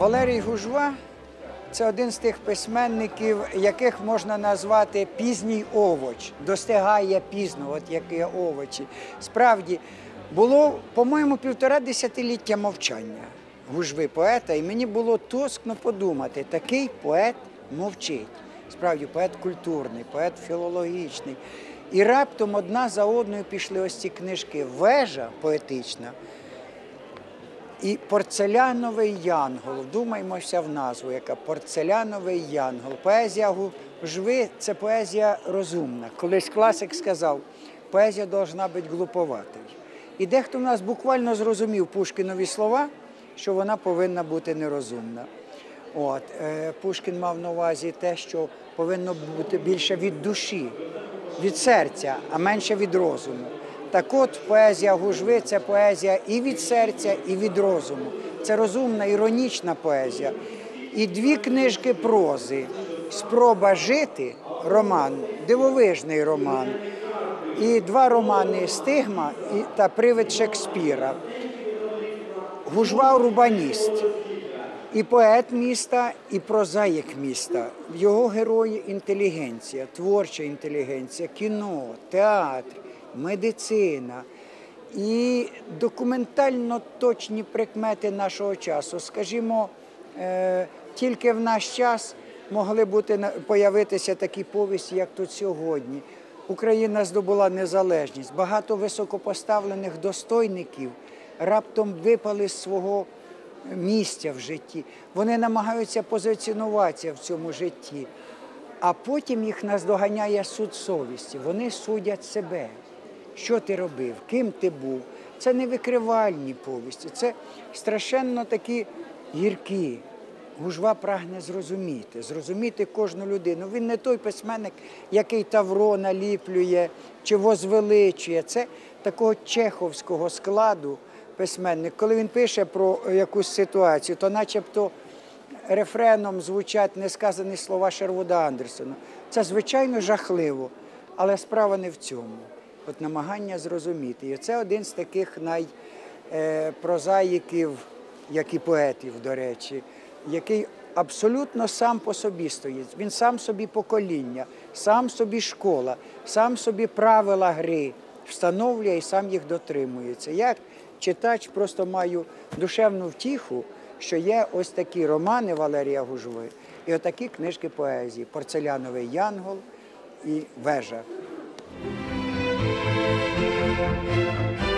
Валерій Гужва це один з тих письменників, яких можна назвати пізній овоч. Достигає пізно, от як овочі. Справді, було, по-моєму, півтора десятиліття мовчання гужви поета, і мені було тоскно подумати, такий поет мовчить. Справді, поет культурний, поет філологічний. І раптом одна за одною пішли ось ці книжки. Вежа поетична і порцеляновий янгол. Вдумаймося в назву, яка порцеляновий янгол. Поезія Гужви – це поезія розумна. Колись класик сказав, поезія должна бути глуповатою. І дехто в нас буквально зрозумів Пушкінові слова, що вона повинна бути нерозумна. От, е, Пушкін мав на увазі те, що повинно бути більше від душі, від серця, а менше від розуму. Так от поезія Гужви це поезія і від серця, і від розуму. Це розумна, іронічна поезія. І дві книжки прози. Спроба жити роман, дивовижний роман. І два романи Стигма та Привид Шекспіра. Гужва урбаніст. І поет міста, і прозаїк міста. Його герої інтелігенція, творча інтелігенція, кіно, театр, медицина і документально точні прикмети нашого часу. Скажімо, е, тільки в наш час могли бути появитися такі повісті, як тут сьогодні. Україна здобула незалежність. Багато високопоставлених достойників раптом випали з свого місця в житті. Вони намагаються позиціонуватися в цьому житті, а потім їх наздоганяє суд совісті. Вони судять себе. Що ти робив, ким ти був. Це не викривальні повісті, це страшенно такі гіркі. Гужва прагне зрозуміти, зрозуміти кожну людину. Він не той письменник, який тавро наліплює чи возвеличує. Це такого чеховського складу письменник. Коли він пише про якусь ситуацію, то начебто рефреном звучать несказані слова Шервуда Андерсона. Це звичайно жахливо, але справа не в цьому. От намагання зрозуміти. І це один з таких найпрозаїків, як і поетів, до речі, який абсолютно сам по собі стоїть. Він сам собі покоління, сам собі школа, сам собі правила гри встановлює і сам їх дотримується. Я, читач, просто маю душевну втіху, що є ось такі романи Валерія Гужви і отакі книжки поезії Порцеляновий Янгол і Вежа. Música